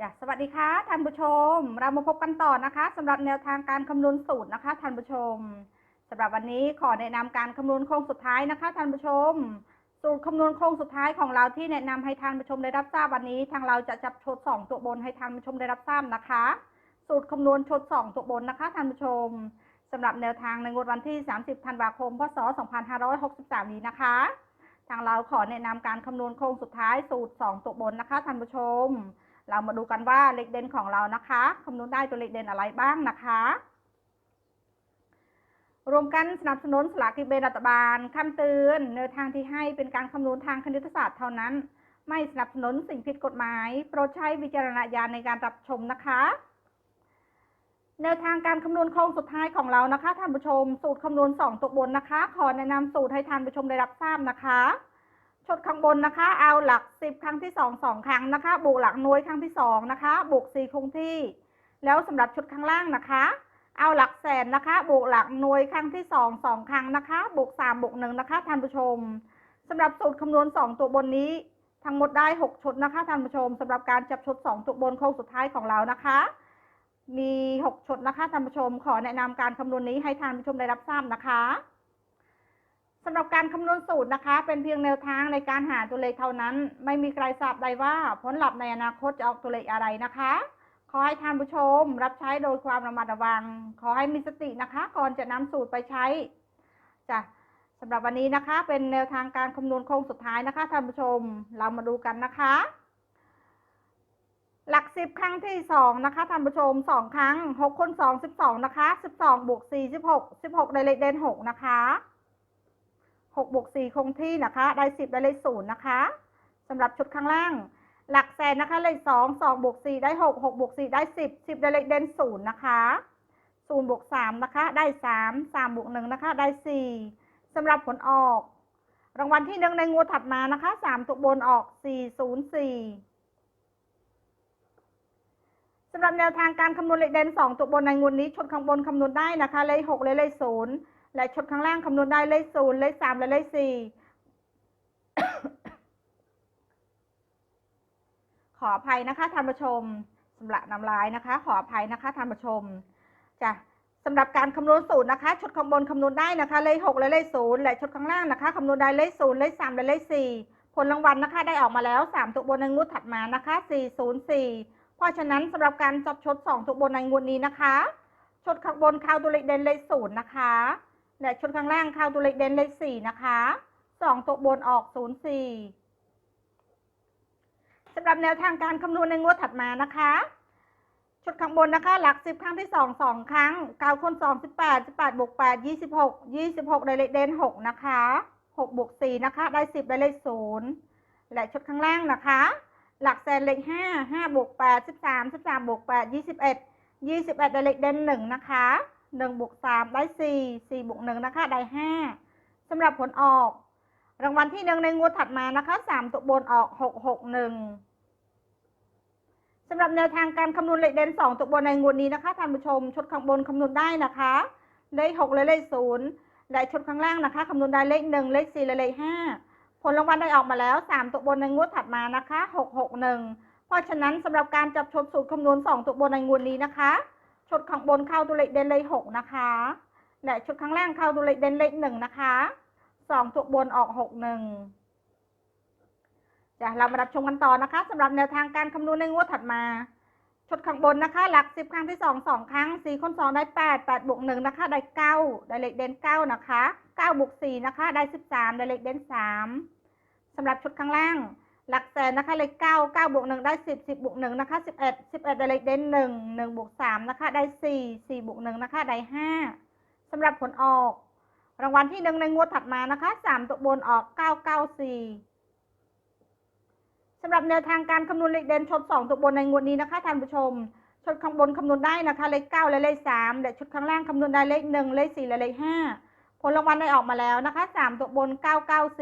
จ้ะสวัสดีค่ะท่านผู้ชม เรามาพบกันต่อนะคะสำหรับแนวทางการคำนวณสูตรนะคะท่านผู้ชมสำหรับวันนี้ขอแนะนำการคำนวณโค้งสุดท้ายนะคะท่านผู้ชม สูตรคำนวณโค้งสุดท้ายของเราที่แนะนำให้ท่านผู้ชมได้รับทราบวันนี้ ทางเราจะจับชดสองตัวบนให้ท่านผู้ชมได้รับทราบนะคะ สูตรคำนวณชดสองตัวบนนะคะท่านผู้ชมสำหรับแนวทางในงวดวันที่ 30 ธันวาคม พศ 2563 นี้นะคะ ทางเราขอแนะนำการคำนวณโค้งสุดท้ายสูตร 2 ตัวบนนะคะท่านผู้ชม เรามาดูกันว่าเลขเด่นของเรานะคะคำนวณได้ตัวเลขเด่นอะไรบ้างนะคะรวมกันสนับสนุนสลากกินแบ่งรัฐบาลคำเตือนแนวทางที่ให้เป็นการคำนวณทางคณิตศาสตร์เท่านั้น ไม่สนับสนุนสิ่งผิดกฎหมาย โปรดใช้วิจารณญาณในการรับชมนะคะ แนวทางการคำนวณโค้งสุดท้ายของเรานะคะท่านผู้ชม สูตรคำนวณ 2 ตัวบนนะคะ ขอแนะนำสูตรให้ท่านผู้ชมได้รับทราบนะคะ ชดข้างบนนะคะ เอาหลัก10ครั้งที่2 2ครั้งนะคะ บวกหลักหน่วยครั้งที่2นะคะ บวก4คงที่ แล้วสำหรับชุดข้างล่างนะคะ เอาหลักแสนนะคะ บวกหลักหน่วยครั้งที่2 2ครั้งนะคะ บวก3บวก1นะคะท่านผู้ชมสำหรับสูตรคำนวณ2ตัวบนนี้ ทั้งหมดได้6ชุดนะคะท่านผู้ชมสำหรับการจับชุด2ตัวบนโค้งสุดท้ายของเรานะคะมี 6 ชุดนะคะท่านผู้ชม ขอแนะนำการคำนวณนี้ให้ท่านผู้ชมได้รับทราบนะคะ สำหรับการคำนวณสูตรนะคะ เป็นเพียงแนวทางในการหาตัวเลขเท่านั้น ไม่มีใครทราบได้ว่าผลลัพธ์ในอนาคตจะออกตัวเลขอะไรนะคะ ขอให้ท่านผู้ชม รับใช้โดยความระมัดระวัง ขอให้มีสตินะคะ ก่อนจะนำสูตรไปใช้จ้ะสำหรับวันนี้นะคะ เป็นแนวทางการคำนวณโค้งสุดท้ายนะคะท่านผู้ชมเรามาดูกันนะคะ หลักสิบครั้งที่สองนะคะท่านผู้ชมสองครั้งหกคนสองสิบสองนะคะสิบสองบวกสี่สิบหกสิบหกได้เลขเด่นหกนะคะ หกบวกสี่คงที่นะคะ ได้สิบได้เลขศูนย์นะคะสำหรับชุดข้างล่าง หลักแสนนะคะเลขสองสองบวกสี่ได้หกหกบวกสี่ได้สิบสิบได้เลขเด่นศูนย์นะคะศูนย์บวกสามนะคะ ได้สามสามบวกหนึ่งนะคะ ได้สี่สำหรับผลออก รางวัลที่หนึ่งในงวดถัดมานะคะสามตัวบนออกสี่ศูนย์สี่สำหรับแนวทางการคำนวณเลขเด่น2 ตัวบนในงวดนี้ชดข้างบนคำนวณได้นะคะ เลข6และเลข0 และชดข้างล่างคำนวณได้เลข0เลข3และเลข4ขออภัยนะคะท่านผู้ชมสำหรับนำลายนะคะ ขออภัยนะคะท่านผู้ชมจ้ะสำหรับการคำนวณสูตรนะคะชดข้างบนคำนวณได้นะคะ เลข6และเลข0และชดข้างล่างนะคะคำนวณได้เลข0เลข3และเลข4ผลรางวัลนะคะ ได้ออกมาแล้ว3ตัวบนในงวดถัดมานะคะ404เพราะฉะนั้นสำหรับการจับชด2ตัวบนในงวดนี้นะคะชดข้างบนเข้าตัวเลขเด่นเลขศูนย์นะคะ และชดข้างล่างเข้าตัวเลขเด่นเลขสี่นะคะสองตัวบนออกศูนย์สี่สำหรับแนวทางการคำนวณในงวดถัดมานะคะชุดข้างบนนะคะ หลักสิบครั้งที่สองสองครั้งเก้าคนสองสิบแปดสิบแปดบวกแปดยี่สิบหกยี่สิบหกได้เลขเด่นหกนะคะหกบวกสี่นะคะ ได้สิบได้เลขศูนย์และชุดข้างล่างนะคะ หลักแสนเลขห้าห้าบวกแปดสิบสามสิบสามบวกแปดยี่สิบเอ็ดยี่สิบเอ็ดได้เลขเด่นหนึ่งนะคะ หนึ่งบวกสามได้สี่สี่บวกหนึ่งนะคะได้ห้าสำหรับผลออก รางวัลที่หนึ่งในงวดถัดมานะคะสามตัวบนออกหกหกหนึ่งสำหรับแนวทางการคำนวณเลขเด่นสองตัวบนในงวดนี้นะคะท่านผู้ชมชดข้างบนคำนวณได้นะคะเลขหกและเลขศูนย์และชดข้างล่างนะคะคำนวณได้เลขหนึ่งเลขสี่และเลขห้าผลรางวัลได้ออกมาแล้ว 3 ตัวบนในงวดถัดมานะคะ 661 เพราะฉะนั้นสำหรับการจับชดสูตรคำนวณ 2 ตัวบนในงวดนี้นะคะ ชุดข้างบนเข้าตัวเลขเด่นเลข6นะคะและชดข้างล่างเข้าตัวเลขเด่นเลข1นะคะ2ตัวบนออก61จะเรามารับชมกันต่อนะคะสำหรับแนวทางการคำนวณในงวดถัดมาชุดข้างบนนะคะ หลัก10ครั้งที่2 2ครั้ง4คน2ได้8 8บวก1นะคะ ได้9ได้เลขเด่น9นะคะ9บวก4นะคะ ได้13ได้เลขเด่น3สำหรับชุดข้างล่าง หลักแสนนะคะเลข9 9บวก1ได้10 10บบวก1นะคะ11 11ได้เลขเด่น1 1บวก3นะคะได้4 4บวก1นะคะได้5สำหรับผลออก รางวัลที่หนึ่งในงวดถัดมานะคะ3ตัวบนออก994สำหรับแนวทางการคำนวณเลขเด่นชด2ตัวบนในงวดนี้นะคะท่านผู้ชมชดข้างบนคำนวณได้นะคะเลข9และเลข3และชุดข้างล่างคำนวณได้เลข1เลข4และเลข5ผลรางวัลได้ออกมาแล้วนะคะ3ตัวบน994เพ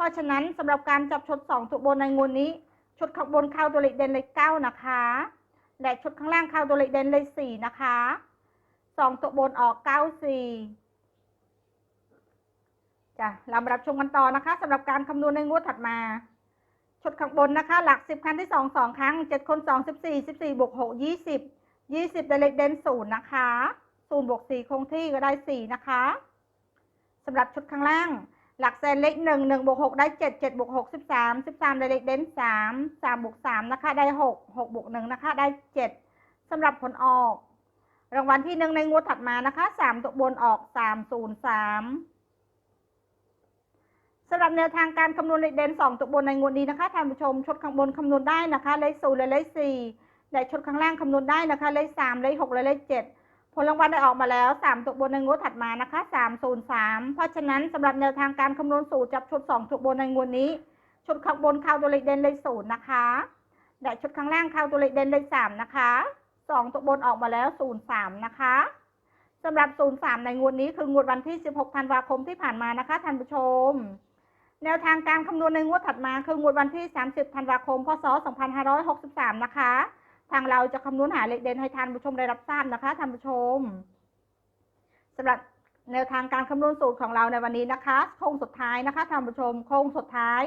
ราะฉะนั้นสำหรับการจับชด2ตัวบนในงวดนี้ ชุดข้างบนเข้าตัวเลขเด่นเลข9นะคะ และชุดข้างล่างเข้าตัวเลขเด่นเลข4นะคะ 2 ตัวบนออก 94จ้ะเรามารับชมกันต่อนะคะสำหรับการคำนวณในงวดถัดมา ชุดข้างบนนะคะ หลักสิบครั้งที่สองสองครั้งเจ็ดคนสองสิบสี่สิบสี่บวกหกยี่สิบยี่สิบได้เลขเด่นศูนย์นะคะศูนย์บวกสี่คงที่ก็ได้สี่นะคะสำหรับชุดข้างล่าง หลักแสนเลขหนึ่งหนึ่งบวกหกได้เจ็ดเจ็ดบวกหกสิบสามสิบสามได้เลขเด่นสามสามบวกสามนะคะได้หกหกบวกหนึ่งนะคะได้เจ็ดสำหรับผลออก รางวัลที่หนึ่งในงวดถัดมานะคะสามตัวบนออกสามศูนย์สามสำหรับแนวทางการคำนวณเลขเด่นสองตัวบนในงวดนี้นะคะท่านผู้ชมชดข้างบนคำนวณได้นะคะเลขศูนย์และเลขสี่และชดข้างล่างคำนวณได้นะคะเลขสามเลขหกและเลขเจ็ด ลรางวัลได้ออกมาแล้วสามตัวบนในงวดถัดมานะคะสามศูนย์สามเพราะฉะนั้นสำหรับแนวทางการคำนวณสูตรจับชุดสองตัวบนในงวดนี้ ชุดข้างบนเข้าตัวเลขเด่นเลขศูนย์นะคะและชุดข้างล่างเข้าตัวเลขเด่นเลขสามนะคะสองตัวบนออกมาแล้วศูนย์สามนะคะสำหรับ03ในงวดนี้คืองวดวันที่16ธันวาคมที่ผ่านมานะคะท่านผู้ชม แนวทางการคำนวณในงวดถัดมาคืองวดวันที่30ธันวาคม พศ2563นะคะ ทางเราจะคำนวณหาเลขเด่นให้ท่านผู้ชมได้รับทราบนะคะท่านผู้ชมสำหรับแนวทางการคำนวณสูตรของเราในวันนี้นะคะ โค้งสุดท้ายนะคะท่านผู้ชม โค้งสุดท้าย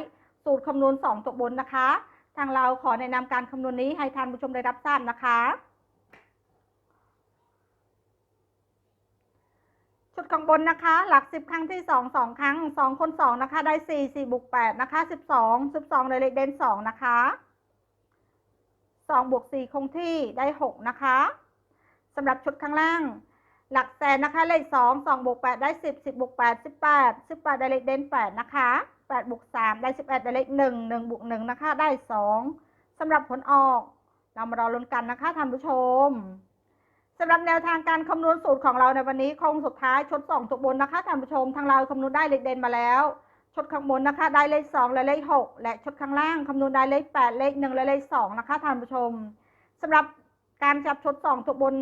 สูตรคำนวณ2ตัวบนนะคะ ทางเราขอแนะนำการคำนวณนี้ให้ท่านผู้ชมได้รับทราบนะคะชุดข้างบนนะคะ หลักสิบครั้งที่สองสองครั้งสองคนสองนะคะ ได้สี่สี่บวกแปดนะคะสิบสองสิบสองเลยเลขเด่นสองนะคะ สองบวกสี่คงที่ได้หกนะคะสำหรับชุดข้างล่าง หลักแสนนะคะเลขสองสองบวกแปดได้สิบสิบบวกแปดสิบแปดสิบแปดได้เลขเด่นแปดนะคะแปดบวกสามได้สิบเอ็ดได้เลขหนึ่งหนึ่งบวกหนึ่งนะคะได้สองสำหรับผลออก เรามารอลุ้นกันนะคะท่านผู้ชมสำหรับแนวทางการคำนวณสูตรของเราในวันนี้คงสุดท้ายชุดสองตัวบนนะคะท่านผู้ชมทางเราคำนวณได้เลขเด่นมาแล้ว ชดข้างบนนะคะ ได้เลขสองและเลขหกและชดข้างล่างคำนวณได้เลขแปดเลขหนึ่งและเลขสองนะคะท่านผู้ชมสำหรับการจับชดสองตัวบน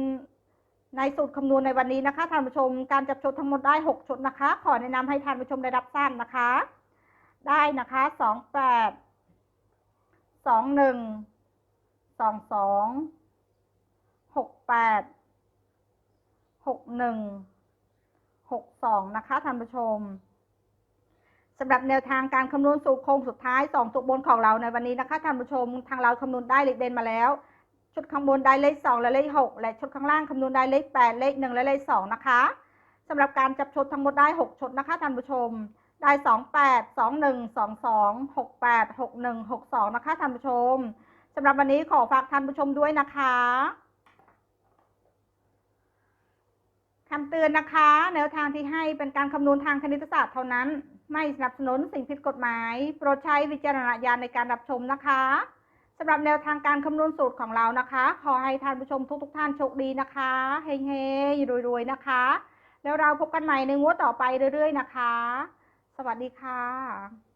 ในสูตรคำนวณในวันนี้นะคะท่านผู้ชมการจับชดทั้งหมดได้หกชดนะคะ ขอแนะนำให้ท่านผู้ชมได้รับทราบนะคะ ได้นะคะสองแปดสองหนึ่งสองสองหกแปดหกหนึ่งหกสองนะคะท่านผู้ชม สำหรับแนวทางการคำนวณสูตรโครงสุดท้ายสองตัวบนของเราในวันนี้นะคะท่านผู้ชมทางเราคำนวณได้เลขเด่นมาแล้ว ชุดข้างบนได้เลขสองและเลขหกและชุดข้างล่างคำนวณได้เลขแปดเลขหนึ่งและเลขสองนะคะสำหรับการจับชุดทั้งหมดได้หกชดนะคะท่านผู้ชม ได้สองแปดสองหนึ่งสองสองหกแปดหกหนึ่งหกสองนะคะท่านผู้ชมสำหรับวันนี้ขอฝากท่านผู้ชมด้วยนะคะคำเตือนนะคะ แนวทางที่ให้เป็นการคำนวณทางคณิตศาสตร์เท่านั้น ไม่สนับสนุนสิ่งผิดกฎหมาย โปรดใช้วิจารณญาณในการรับชมนะคะสำหรับแนวทางการคำนวณสูตรของเรานะคะ ขอให้ท่านผู้ชมทุกๆทท่านโชคดีนะคะเฮงๆรวยๆนะคะ แล้วเราพบกันใหม่ในงวดต่อไปเรื่อยๆนะคะ สวัสดีค่ะ